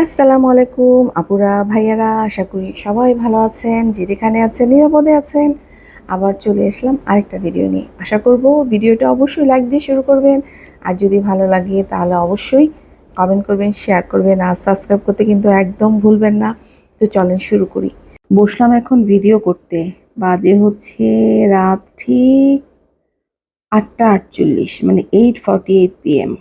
আসসালামু আলাইকুম আপুরা, ভাইয়ারা, আশা করি সবাই ভালো আছেন, যে যেখানে আছেন, নিরাপদে আছেন। আবার চলে আসলাম আরেকটা ভিডিও নিয়ে। আশা করব ভিডিওটা অবশ্যই লাইক দিয়ে শুরু করবেন। আর যদি ভালো লাগে তাহলে অবশ্যই কমেন্ট করবেন শেয়ার করবেন, আর সাবস্ক্রাইব করতে কিন্তু একদম ভুলবেন না। তো চলেন শুরু করি। বসলাম এখন ভিডিও করতে। বাজে হচ্ছে রাত ঠিক আটটা আটচল্লিশ মানে এইট ফর্টি এইট পিএম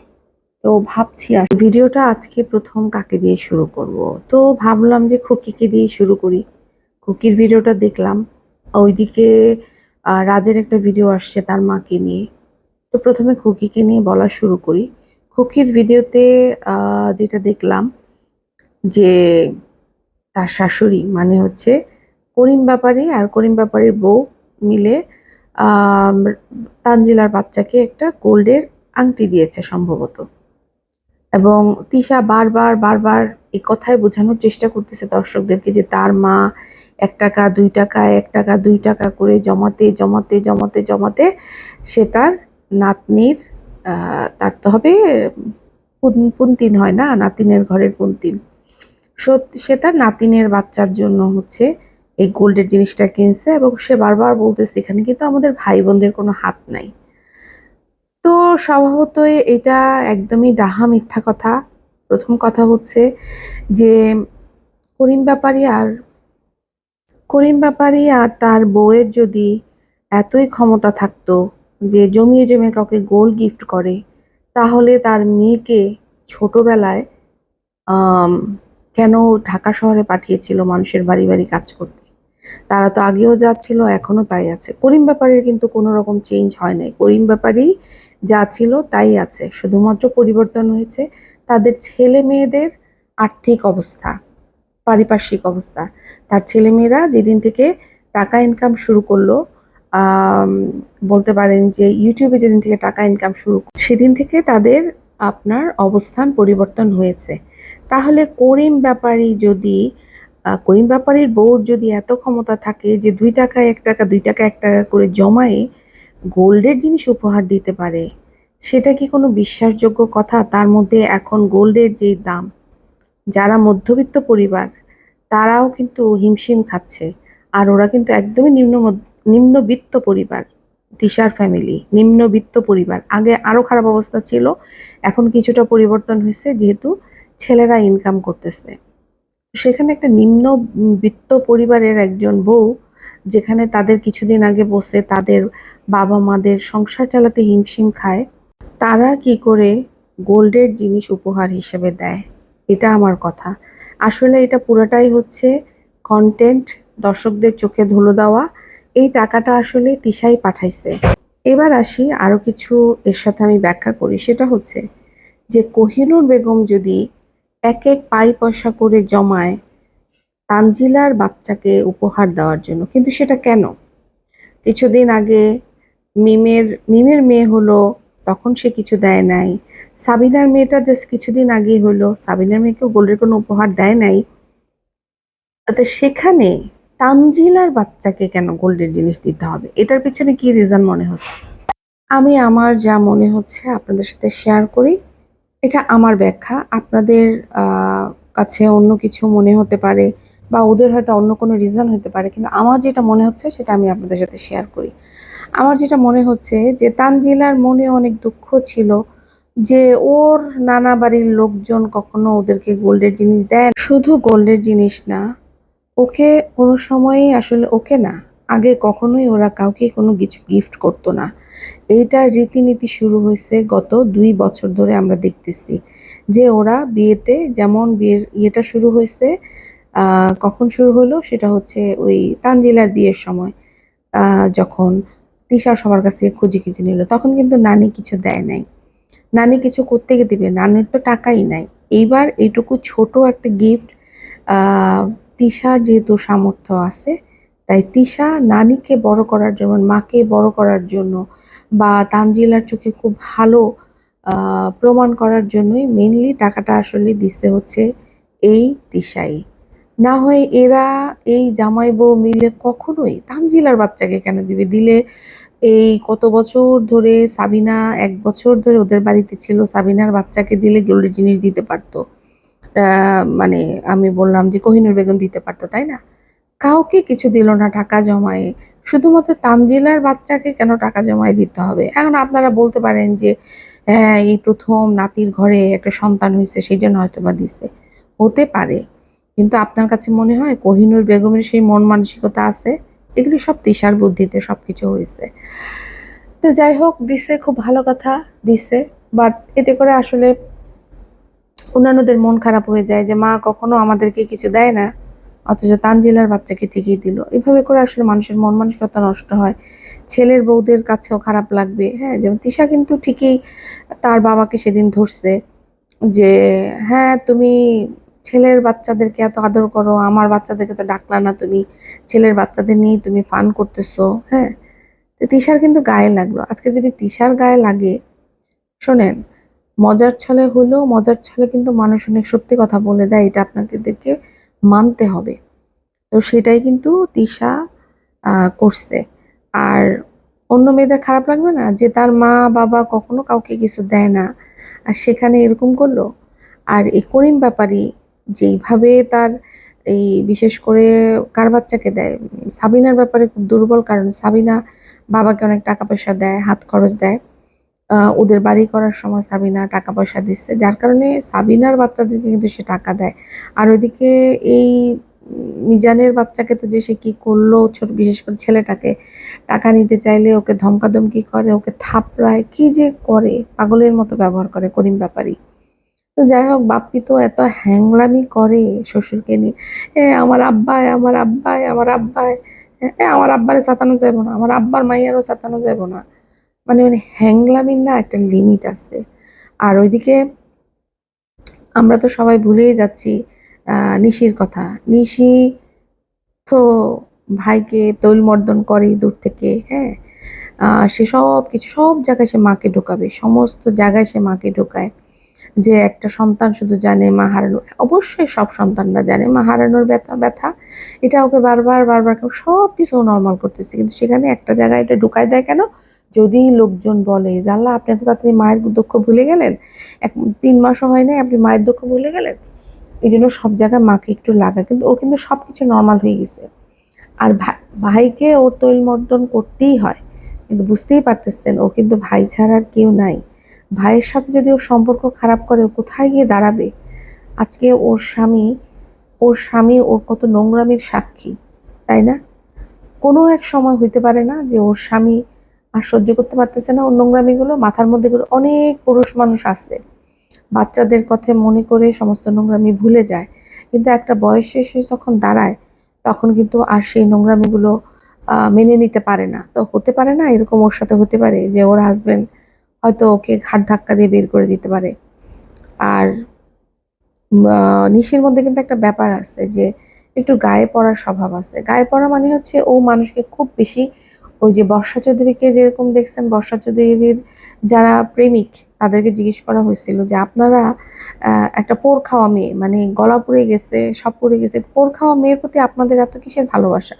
তো ভাবছি আর ভিডিওটা আজকে প্রথম কাকে দিয়ে শুরু করব? তো ভাবলাম যে খুকিকে দিয়ে শুরু করি। খুকির ভিডিওটা দেখলাম, ওইদিকে রাজের একটা ভিডিও আসছে তার মাকে নিয়ে। তো প্রথমে খুকিকে নিয়ে বলা শুরু করি। খুকির ভিডিওতে যেটা দেখলাম যে তার শাশুড়ি মানে হচ্ছে করিম ব্যাপারী আর করিম ব্যাপারীর বউ মিলে তানজিলার বাচ্চাকে একটা গোল্ডের আংটি দিয়েছে সম্ভবত। এবং তিশা বারবার বারবার এই কথাই বোঝানোর চেষ্টা করতেছে দর্শকদেরকে যে তার মা এক টাকা, দুই টাকা, এক টাকা, দুই টাকা করে জমাতে জমাতে জমাতে জমাতে সে তার নাতনির তার তো হবে পুন- পুন্তিন হয় না, নাতিনের ঘরের পুন্তিন। সত- সে তার নাতিনের বাচ্চার জন্য হচ্ছে এই গোল্ডের জিনিসটা কিনছে এবং সে বারবার বলতেছে, এখানে কিন্তু আমাদের ভাই বোনদের কোনো হাত নাই। তো স্বভাবতই এটা একদমই ডাহা মিথ্যা কথা। প্রথম কথা হচ্ছে যে করিম ব্যাপারী আর করিম ব্যাপারী আর তার বউয়ের যদি এতই ক্ষমতা থাকতো যে জমিয়ে জমিয়ে কাউকে গোল্ড গিফট করে, তাহলে তার মেয়েকে ছোটবেলায় কেন ঢাকা শহরে পাঠিয়েছিল মানুষের বাড়ি বাড়ি কাজ করতে? তারা তো আগেও যাচ্ছিল ছিল এখনও তাই আছে। করিম ব্যাপারীর কিন্তু কোনো রকম চেঞ্জ হয় নাই। করিম ব্যাপারী যা ছিল তাই আছে। শুধুমাত্র পরিবর্তন হয়েছে তাদের ছেলে মেয়েদের আর্থিক অবস্থা, পারিপার্শ্বিক অবস্থা। তার ছেলেমেয়েরা যেদিন থেকে টাকা ইনকাম শুরু করল বলতে পারেন যে ইউটিউবে যেদিন থেকে টাকা ইনকাম শুরু সেদিন থেকে তাদের আপনার অবস্থান পরিবর্তন হয়েছে। তাহলে করিম ব্যাপারী যদি করিম ব্যাপারীর বউর যদি এত ক্ষমতা থাকে যে দুই টাকা এক টাকা, দুই টাকা এক টাকা করে জমায়ে গোল্ডের জিনিস উপহার দিতে পারে। সেটা কি কোনো বিশ্বাসযোগ্য কথা? তার মধ্যে এখন গোল্ডের যে দাম, যারা মধ্যবিত্ত পরিবার, তারাও কিন্তু হিমশিম খাচ্ছে। আর ওরা কিন্তু একদমই নিম্ন নিম্নবিত্ত পরিবার, দিশার ফ্যামিলি, নিম্নবিত্ত পরিবার। আগে আরও খারাপ অবস্থা ছিল, এখন কিছুটা পরিবর্তন হয়েছে, যেহেতু ছেলেরা ইনকাম করতেছে। সেখানে একটা নিম্নবিত্ত পরিবারের একজন বউ, যেখানে তাদের কিছুদিন আগে বসে তাদের বাবা মাদের সংসার চালাতে হিমশিম খায়, তারা কি করে গোল্ডের জিনিস উপহার হিসেবে দেয়? এটা আমার কথা। আসলে এটা পুরোটাই হচ্ছে কন্টেন্ট দর্শকদের চোখে ধুলো দেওয়া। এই টাকাটা আসলে তিশাই পাঠাইছে। এবার আসি আরও কিছু এর সাথে আমি ব্যাখ্যা করি। সেটা হচ্ছে যে কোহিনুর বেগম যদি এক এক পাই পয়সা করে জমায় তানজিলার বাচ্চাকে উপহার দেওয়ার জন্য, কিন্তু সেটা কেন? কিছুদিন আগে মিমের মিমের মেয়ে হলো, তখন সে কিছু দেয় নাই। সাবিনার মেয়েটা জাস্ট কিছুদিন আগেই হলো। সাবিনার মেয়েকেও গোল্ডের কোনো উপহার দেয় নাই। তো সেখানে তানজিলার বাচ্চাকে কেন গোল্ডের জিনিস দিতে হবে? এটার পিছনে কি রিজন মনে হচ্ছে? আমি আমার যা মনে হচ্ছে আপনাদের সাথে শেয়ার করি। এটা আমার ব্যাখ্যা। আপনাদের কাছে অন্য কিছু মনে হতে পারে বা ওদের হয়তো অন্য কোনো রিজন হতে পারে, কিন্তু আমার যেটা মনে হচ্ছে সেটা আমি আপনাদের সাথে শেয়ার করি। আমার যেটা মনে হচ্ছে যে তানজিলার মনে অনেক দুঃখ ছিল যে ওর নানা বাড়ির লোকজন কখনো ওদেরকে গোল্ডের জিনিস দেয় শুধু গোল্ডের জিনিস না, ওকে কোনো সময়ই আসলে ওকে না, আগে কখনোই ওরা কাউকে কোনো কিছু গিফট করতো না। এইটার রীতিনীতি শুরু হয়েছে গত দুই বছর ধরে আমরা দেখতেছি যে ওরা বিয়েতে যেমন বিয়ের ইয়েটা শুরু হয়েছে কখন শুরু হলো সেটা হচ্ছে ওই তানজিলার বিয়ের সময় যখন তিশা সবার কাছ থেকে খুঁজে খুঁজে নিল। তখন কিন্তু নানি কিছু দেয় নাই। নানি কিছু করতে গিয়ে দিবে নানির তো টাকাই নাই। এইবার এইটুকু ছোট একটা গিফট তিশার যেহেতু সামর্থ্য আছে, তাই তিশা নানিকে বড় করার জন্য, মাকে বড় করার জন্য বা তানজিলার চোখে খুব ভালো প্রমাণ করার জন্যই মেনলি টাকাটা আসলে দিচ্ছে হচ্ছে এই তিশাই না হয় এরা এই জামাই বউ মিলে কখনোই তানজিলার বাচ্চাকে কেন দিবে? দিলে এই কত বছর ধরে সাবিনা, এক বছর ধরে ওদের বাড়িতে ছিল, সাবিনার বাচ্চাকে দিলে গোল্ডের জিনিস দিতে পারতো। মানে আমি বললাম যে কোহিনুর বেগম দিতে পারতো, তাই না? কাউকে কিছু দিল না টাকা জমায়ে। শুধুমাত্র তানজিলার বাচ্চাকে কেন টাকা জমায়ে দিতে হবে? এখন আপনারা বলতে পারেন যে হ্যাঁ এই প্রথম নাতির ঘরে একটা সন্তান হয়েছে, সেই জন্য হয়তো বা দিছে। হতে পারে। কিন্তু আপনার কাছে মনে হয় কোহিনুর বেগমের সেই মন মানসিকতা আছে? এগুলি সব তিসার বুদ্ধিতে সবকিছু হয়েছে তো যাই হোক, দিছে খুব ভালো কথা, দিছে। বাট এতে করে আসলে অন্যান্যদের মন খারাপ হয়ে যায় যে, মা কখনো আমাদেরকে কিছু দেয় না, অথচ তানজিলার বাচ্চাকে ঠিকই দিল। এভাবে করে আসলে মানুষের মন মানসিকতা নষ্ট হয়। ছেলের বউদের কাছেও খারাপ লাগবে হ্যাঁ? যেমন তিশা কিন্তু ঠিকই তার বাবাকে সেদিন ধরছে যে হ্যাঁ তুমি ছেলের বাচ্চাদেরকে এত আদর করো, আমার বাচ্চাদেরকে তো ডাকলা না তুমি, ছেলের বাচ্চাদের নিয়ে তুমি ফান করতেছো হ্যাঁ? তো কিন্তু গায়ে লাগল। আজকে যদি তিশার গায়ে লাগে, শোনেন, মজার ছলে হলেও মজার ছলে কিন্তু মানুষ অনেক সত্যি কথা বলে দেয়, এটা আপনাদেরকে মানতে হবে। তো সেটাই কিন্তু তিশা করছে। আর অন্য মেয়েদের খারাপ লাগবে না যে তার মা, বাবা কখনো কাউকে কিছু দেয় না। আর সেখানে এরকম করল। আর এই করিম ব্যাপারী যেইভাবে তার এই বিশেষ করে কার বাচ্চাকে দেয়? সাবিনার ব্যাপারে খুব দুর্বল, কারণ সাবিনা বাবাকে অনেক টাকা পয়সা দেয়, হাত খরচ দেয়। ওদের বাড়ি করার সময় সাবিনা টাকা পয়সা দিচ্ছে, যার কারণে সাবিনার বাচ্চাদেরকে কিন্তু সে টাকা দেয়। আর ওইদিকে এই মিজানের বাচ্চাকে তো যে সে কী করল, ছোট বিশেষ করে ছেলেটাকে, টাকা নিতে চাইলে ওকে ধমকাধমকি করে, ওকে থাপড়ায়, কি যে করে, পাগলের মতো ব্যবহার করে করিম ব্যাপারী। তো যাই হোক বাপ্পি তো এত হ্যাংলামি করে শ্বশুরকে নিয়ে। এ, আমার আব্বাই আমার আব্বাই আমার আব্বাই। এ আমার আব্বারে সাতানো যাব না, আমার আব্বার মাইয়ারও সাতানো যাব না। মানে মানে হ্যাংলামির না একটা লিমিট আছে। আর ওইদিকে আমরা তো সবাই ভুলেই যাচ্ছি নিশির কথা। নিশি তো ভাইকে তৈলমর্দন করে দূর থেকে হ্যাঁ? সে সব কিছু সব জায়গায় সে মাকে ঢোকাবে, সমস্ত জায়গায় সে মাকে ঢোকায়। যে একটা সন্তান শুধু জানে মা হারানো, অবশ্যই সব সন্তানরা জানে মা হারানোর ব্যথা ব্যথা। এটা ওকে বারবার বারবার কেউ সব কিছু নর্মাল করতেছে। কিন্তু সেখানে একটা জায়গায় এটা ঢুকায় দেয় কেন? যদি লোকজন বলে জানলা আপনি এত তাড়াতাড়ি মায়ের দুঃখ ভুলে গেলেন? এক, তিন মাসও হয় নাই আপনি মায়ের দুঃখ ভুলে গেলেন? এই জন্য সব জায়গায় মাকে একটু লাগা। কিন্তু ও কিন্তু সব কিছু নর্মাল হয়ে গেছে। আর ভাই- ভাইকে ওর তৈলমর্দন করতেই হয়। কিন্তু বুঝতেই পারতেছেন, ও কিন্তু ভাই ছাড়া আর কেউ নাই। ভাইয়ের সাথে যদি ওর সম্পর্ক খারাপ করে কোথায় গিয়ে দাঁড়াবে? আজকে ওর স্বামী ওর স্বামী ওর কত নোংরামির সাক্ষী, তাই না? কোনো এক সময় হইতে পারে না যে ওর স্বামী আর সহ্য করতে পারতেছে না ওর নোংরামিগুলো। মাথার মধ্যে অনেক পুরুষ মানুষ আছে। বাচ্চাদের কথা মনে করে সমস্ত নোংরামি ভুলে যায়। কিন্তু একটা বয়সে এসে যখন দাঁড়ায়, তখন কিন্তু আর সেই নোংরামিগুলো মেনে নিতে পারে না। তো হতে পারে না? এরকম ওর সাথে হতে পারে যে ওর হাজবেন্ড হয়তো ওকে ঘাট ধাক্কা দিয়ে বের করে দিতে পারে। আর নিশির মধ্যে কিন্তু একটা ব্যাপার আছে যে, একটু গায়ে পড়ার স্বভাব আছে। গায়ে পড়া মানে হচ্ছে ও মানুষকে খুব বেশি ওই যে বর্ষা চৌধুরীকে যেরকম দেখছেন, বর্ষা চৌধুরীর যারা প্রেমিক, তাদেরকে জিজ্ঞেস করা হয়েছিল যে, আপনারা একটা পোর খাওয়া মেয়ে মানে গলা পুড়ে গেছে, সব পুড়ে গেছে পোর খাওয়া মেয়ের প্রতি আপনাদের এত কিসের ভালোবাসা?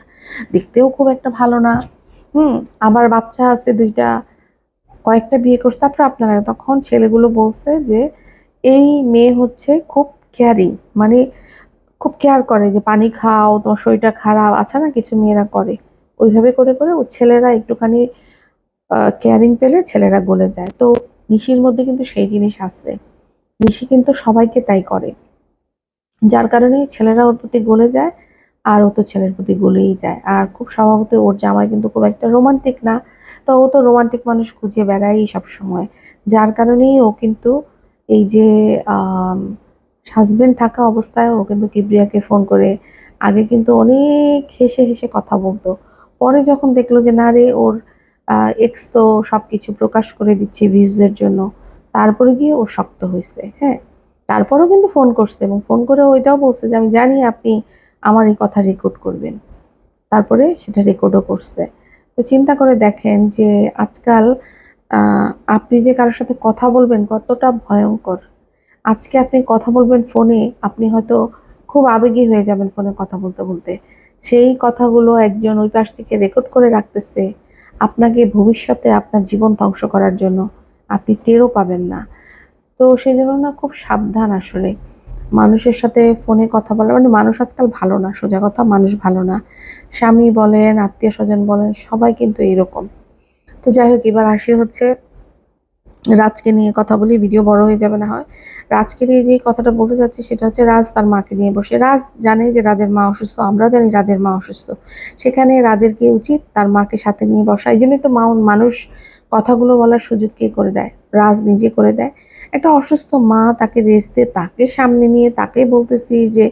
দেখতেও খুব একটা ভালো না। হুম, আবার বাচ্চা আছে দুইটা কয়েকটা বিয়ে করছে, তারপর আপনারা তখন ছেলেগুলো বলছে যে, এই মেয়ে হচ্ছে খুব কেয়ারিং মানে খুব কেয়ার করে যে পানি খাও, তোমার শরীরটা খারাপ, আছে না কিছু মেয়েরা করে। ওইভাবে করে করে ও ছেলেরা একটুখানি কেয়ারিং পেলে ছেলেরা গলে যায়। তো নিশির মধ্যে কিন্তু সেই জিনিস আছে। নিশি কিন্তু সবাইকে তাই করে। যার কারণে ছেলেরা ওর প্রতি গলে যায়, আর ও তো ছেলের প্রতি গলেই যায়। আর খুব স্বভাবত ওর জামাই কিন্তু খুব একটা রোমান্টিক না। তো ও তো রোমান্টিক মানুষ খুঁজে বেড়াই সব সময় যার কারণেই ও কিন্তু এই যে হাজবেন্ড থাকা অবস্থায় ও কিন্তু কিবরিয়াকে ফোন করে আগে কিন্তু অনেক হেসে হেসে কথা বলতো। পরে যখন দেখল যে, না রে, ওর এক্স তো সবকিছু প্রকাশ করে দিচ্ছে ভিউজের জন্য, তারপরে গিয়ে ও শক্ত হয়েছে হ্যাঁ তারপরেও কিন্তু ফোন করছে এবং ফোন করে ওইটাও বলছে যে, আমি জানি আপনি আমার এই কথা রেকর্ড করবেন। তারপরে সেটা রেকর্ডও করছে। তো চিন্তা করে দেখেন যে আজকাল আপনি যে কারোর সাথে কথা বলবেন কতটা ভয়ঙ্কর। আজকে আপনি কথা বলবেন ফোনে, আপনি হয়তো খুব আবেগী হয়ে যাবেন ফোনে কথা বলতে বলতে। সেই কথাগুলো একজন ওই পাশ থেকে রেকর্ড করে রাখতেছে আপনাকে ভবিষ্যতে আপনার জীবন ধ্বংস করার জন্য। আপনি টেরও পাবেন না। তো সেই জন্য না খুব সাবধান আসলে। মানুষের সাথে ফোনে কথা বলা মানে মানুষ আজকাল ভালো না, সোজা কথা, মানুষ ভালো না। স্বামী বলেন, আত্মীয় স্বজন বলেন, সবাই কিন্তু এরকম। তো যাই হোক, এবার আসি হচ্ছে রাজকে নিয়ে কথা বলি ভিডিও বড় হয়ে যাবে না হয়। রাজকে নিয়ে যে কথাটা বলতে চাচ্ছি, সেটা হচ্ছে রাজ তার মাকে নিয়ে বসে। রাজ জানে যে রাজের মা অসুস্থ, আমরাও জানি রাজের মা অসুস্থ। সেখানে রাজের কি উচিত তার মাকে সাথে নিয়ে বসা। এই জন্যই তো মা মানুষ কথাগুলো বলার সুযোগ কে করে দেয়? রাজ নিজে করে দেয়। একটা অসুস্থ মা তাকে রেস্টে তাকে সামনে নিয়ে তাকে বলতেছি যে,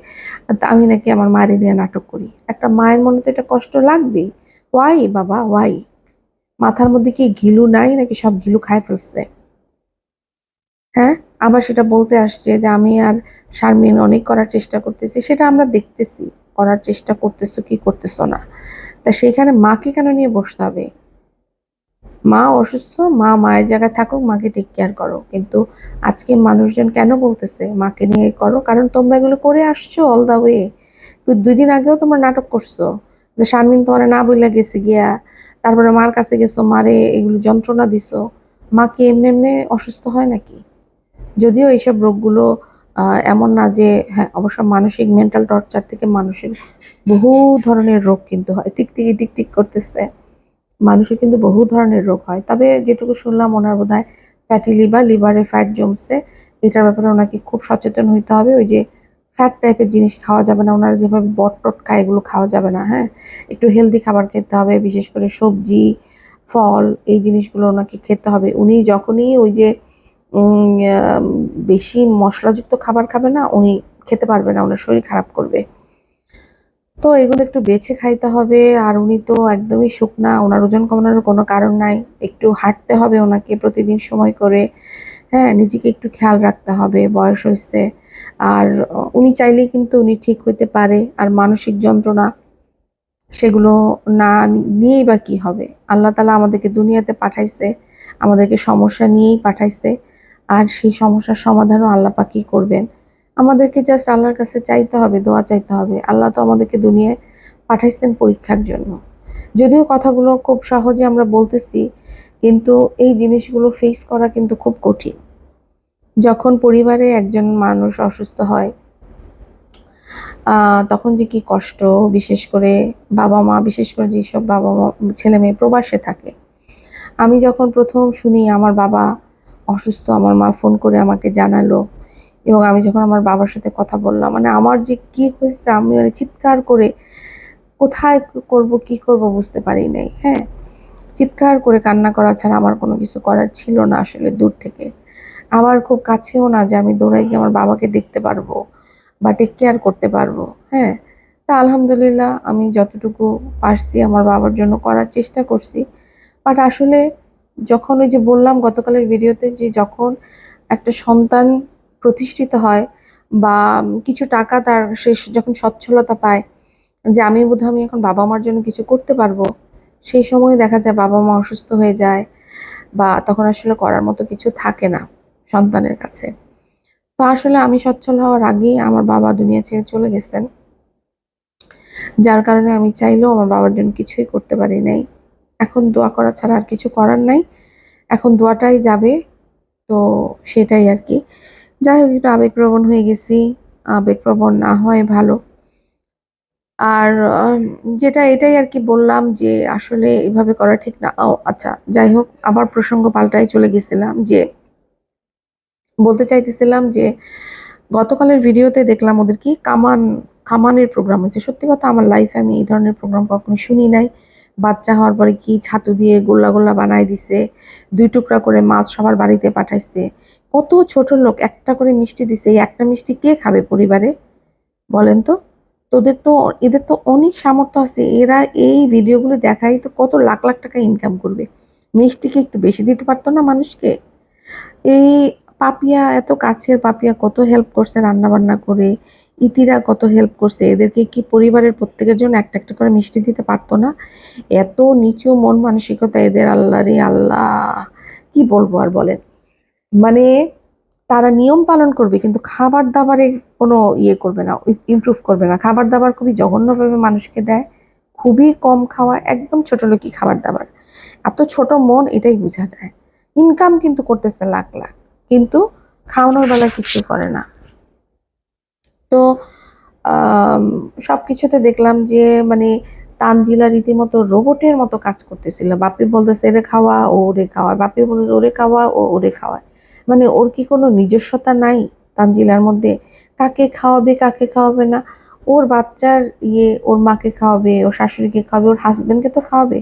আমি নাকি আমার মায়ের নিয়ে নাটক করি। একটা মায়ের মনে তো এটা কষ্ট লাগবেই। ওয়াই বাবা? ওয়াই মাথার মধ্যে কি ঘিলু নাই নাকি সব ঘিলু খায় ফেলছে? হ্যাঁ? আবার সেটা বলতে আসছে যে, আমি আর শারমিন অনেক করার চেষ্টা করতেছি, সেটা আমরা দেখতেছি। করার চেষ্টা করতেছো কি করতেছো না? তা সেখানে মাকে কেন নিয়ে বসতে হবে? মা অসুস্থ, মা মায়ের জায়গায় থাকুক, মাকে টেক কেয়ার করো। কিন্তু আজকে মানুষজন কেন বলতেছে, মাকে নিয়ে করো? কারণ তোমরা এগুলো করে আসছো অল দা ওয়ে দুই দিন আগেও তোমরা নাটক করছ যে, শারমিন তোমার না বইলা গেছে গিয়া, তারপরে মার কাছে গেছো, মারে এগুলো যন্ত্রণা দিছো। মা কি এমনি এমনি অসুস্থ হয় নাকি? যদিও এইসব রোগগুলো এমন না যে হ্যাঁ অবশ্য মানসিক মেন্টাল টর্চার থেকে মানুষের বহু ধরনের রোগ কিন্তু হয় টিকটিকি টিকটিক করতেছে। মানুষের কিন্তু বহু ধরনের রোগ হয়। তবে যেটুকু শুনলাম, ওনার বোধ হয় ফ্যাটি লিভার লিভারে ফ্যাট জমছে। এটার ব্যাপারে ওনাকে খুব সচেতন হইতে হবে। ওই যে ফ্যাট টাইপের জিনিস খাওয়া যাবে না, ওনারা যেভাবে বট টট খায় এগুলো খাওয়া যাবে না হ্যাঁ? একটু হেলদি খাবার খেতে হবে, বিশেষ করে সবজি, ফল, এই জিনিসগুলো ওনাকে খেতে হবে। উনি যখনই ওই যে বেশি মশলাযুক্ত খাবার খাবে না, উনি খেতে পারবে না, ওনার শরীর খারাপ করবে। তো এগুলো একটু বেছে খাইতে হবে, আর উনি তো একদমই শুকনা, ওনার ওজন কমানোর কোনো কারণ নাই। একটু হাঁটতে হবে ওনাকে প্রতিদিন সময় করে। হ্যাঁ নিজেকে একটু খেয়াল রাখতে হবে, বয়স হয়েছে আর উনি চাইলেই কিন্তু উনি ঠিক হইতে পারে, আর মানসিক যন্ত্রণা, সেগুলো না নিয়েই বা কি হবে? আল্লাহ তালা আমাদেরকে দুনিয়াতে পাঠাইছে, আমাদেরকে সমস্যা নিয়েই পাঠাইছে, আর সেই সমস্যার সমাধানও আল্লাহ পাকি করবেন। আমাদেরকে জাস্ট আল্লাহর কাছে চাইতে হবে, দোয়া চাইতে হবে। আল্লাহ তো আমাদেরকে দুনিয়ায় পাঠাইছেন পরীক্ষার জন্য। যদিও কথাগুলো খুব সহজে আমরা বলতেছি, কিন্তু এই জিনিসগুলো ফেস করা কিন্তু খুব কঠিন। যখন পরিবারে একজন মানুষ অসুস্থ হয় তখন যে কি কষ্ট, বিশেষ করে বাবা মা, বিশেষ করে যেসব বাবা মা, ছেলে মেয়ে প্রবাসে থাকে। আমি যখন প্রথম শুনি আমার বাবা অসুস্থ, আমার মা ফোন করে আমাকে জানালো এবং আমি যখন আমার বাবার সাথে কথা বললাম মানে আমার যে কি হয়েছে, আমি মানে চিৎকার করে কোথায় করব, কি করব বুঝতে পারি নাই হ্যাঁ? চিৎকার করে কান্না করা ছাড়া আমার কোনো কিছু করার ছিল না আসলে দূর থেকে। আমার খুব কাছেও না যে আমি দৌড়াই গিয়ে আমার বাবাকে দেখতে পারব বা টেক কেয়ার করতে পারব হ্যাঁ? তা আলহামদুলিল্লাহ আমি যতটুকু পারছি আমার বাবার জন্য করার চেষ্টা করছি। বাট আসলে যখন ওই যে বললাম গতকালের ভিডিওতে যে যখন একটা সন্তান প্রতিষ্ঠিত হয় বা কিছু টাকা তার সে যখন সচ্ছলতা পায় যে আমি বোধ আমি এখন বাবা মার জন্য কিছু করতে পারব, সেই সময় দেখা যায় বাবা মা অসুস্থ হয়ে যায় বা তখন আসলে করার মতো কিছু থাকে না সন্তানের কাছে। তো আসলে আমি সচ্ছল হওয়ার আগেই আমার বাবা দুনিয়া ছেড়ে চলে গেছেন। যার কারণে আমি চাইলেও আমার বাবার জন্য কিছুই করতে পারি নাই। এখন দোয়া করা ছাড়া আর কিছু করার নাই। এখন দোয়াটাই যাবে। তো সেটাই আর কি। যাই হোক, একটু আবেগপ্রবণ হয়ে গেছি। আবেগপ্রবণ না হয় ভালো। আর যেটা এটাই আর কি বললাম যে আসলে এভাবে করা ঠিক না। ও আচ্ছা যাই হোক, আবার প্রসঙ্গ পাল্টায় চলে গেছিলাম যে বলতে চাইতেছিলাম যে গতকালের ভিডিওতে দেখলাম ওদের কি কামান, কামানের প্রোগ্রাম হয়েছে। সত্যি কথা, আমার লাইফে আমি এই ধরনের প্রোগ্রাম কখনো শুনি নাই। বাচ্চা হওয়ার পরে কি ছাতু দিয়ে গোল্লা গোল্লা বানাই দিছে, দুই টুকরা করে মাছ সবার বাড়িতে পাঠাইছে কত ছোট লোক, একটা করে মিষ্টি দিছে, এই একটা মিষ্টি কে খাবে পরিবারে? বলেন তো। তোদের তো, এদের তো অনেক সামর্থ্য আছে। এরা এই ভিডিওগুলো দেখাই তো কত লাখ লাখ টাকা ইনকাম করবে। মিষ্টিকে একটু বেশি দিতে পারতো না মানুষকে? এই পাপিয়া এত কাছের, পাপিয়া কত হেল্প করছে রান্না বান্না করে? ইতিরা কত হেল্প করছে? এদেরকে কি পরিবারের প্রত্যেকের জন্য একটা একটা করে মিষ্টি দিতে পারতো না? এত নিচু মন মানসিকতা এদের, আল্লাহ রে আল্লাহ। কি বলব আর বলেন? মানে তারা নিয়ম পালন করবে, কিন্তু খাবার দাবারে কোনো ইয়ে করবে না ইমপ্রুভ করবে না। খাবার দাবার খুবই জঘন্যভাবে মানুষকে দেয়, খুবই কম খাওয়া, একদম ছোট লোকই খাবার দাবার এত ছোট মন, এটাই বোঝা যায়। ইনকাম কিন্তু করতেছে লাখ লাখ, কিন্তু খাওয়ানোর বেলা কিছুই করে না। তো সব কিছুতে দেখলাম যে মানে তানজিলা রীতিমতো রোবটের মতো কাজ করতেছিল। বাপি বলতেছে, এরে খাওয়া, ও ওরে খাওয়া বাপি বলতেছে, ওরে খাওয়া, ও ওরে খাওয়ায়। মানে ওর কি কোনো নিজস্বতা নাই তানজিলার মধ্যে? কাকে খাওয়াবে কাকে খাওয়াবে না? ওর বাচ্চার ইয়ে ওর মাকে খাওয়াবে, ওর শাশুড়িকে খাওয়াবে, ওর হাজব্যান্ডকে তো খাওয়াবে।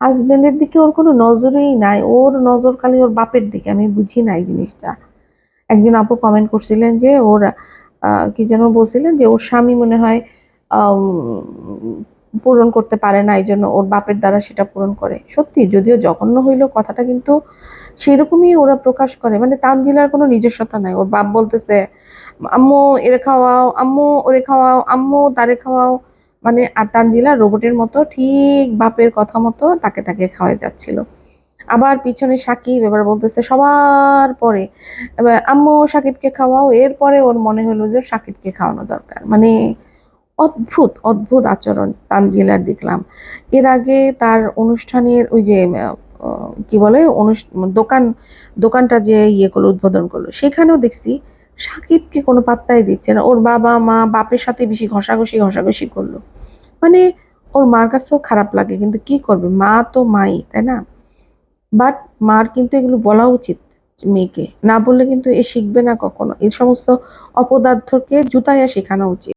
হাজব্যান্ডের দিকে ওর কোনো নজরই নাই। ওর নজর খালি ওর বাপের দিকে। আমি বুঝি না এই জিনিসটা। একজন আপু কমেন্ট করছিলেন যে ওর কি যেন বলছিলেন যে ওর স্বামী মনে হয় পূরণ করতে পারে না, এই জন্য ওর বাপের দ্বারা সেটা পূরণ করে। সত্যি, যদিও জঘন্য হইল কথাটা, কিন্তু সেরকমই ওরা প্রকাশ করে। মানে তানজিলার কোনো নিজস্বতা নাই। ওর বাপ বলতেছে, আম্মু, এরে খাওয়াও, আম্মু, ওরে খাওয়াও, আম্মু, তারে খাওয়াও। মানে আর তানজিলা রোবটের মতো ঠিক বাপের কথা মতো তাকে তাকে খাওয়াই যাচ্ছিল। আবার পিছনে সাকিব এবার বলতেছে, সবার পরে। আম্মু, সাকিবকে খাওয়াও। এরপরে ওর মনে হলো যে সাকিবকে খাওয়ানো দরকার। মানে অদ্ভুত অদ্ভুত আচরণ তানজিলার দেখলাম। এর আগে তার অনুষ্ঠানের ওই যে কি বলে দোকান, দোকানটা যে ইয়ে করল, উদ্বোধন করল, সেখানেও দেখছি সাকিবকে কোনো পাত্তাই দিচ্ছে না। ওর বাবা, মা, বাপের সাথে বেশি ঘষাঘষি ঘষাঘষি করল। মানে ওর মার কাছেও খারাপ লাগে, কিন্তু কি করবে? মা তো মাই, তাই না? বাট মার কিন্তু এগুলো বলা উচিত মেয়েকে। না বললে কিন্তু এ শিখবে না কখনো। এই সমস্ত অপদার্থকে জুতাইয়া শেখানো উচিত।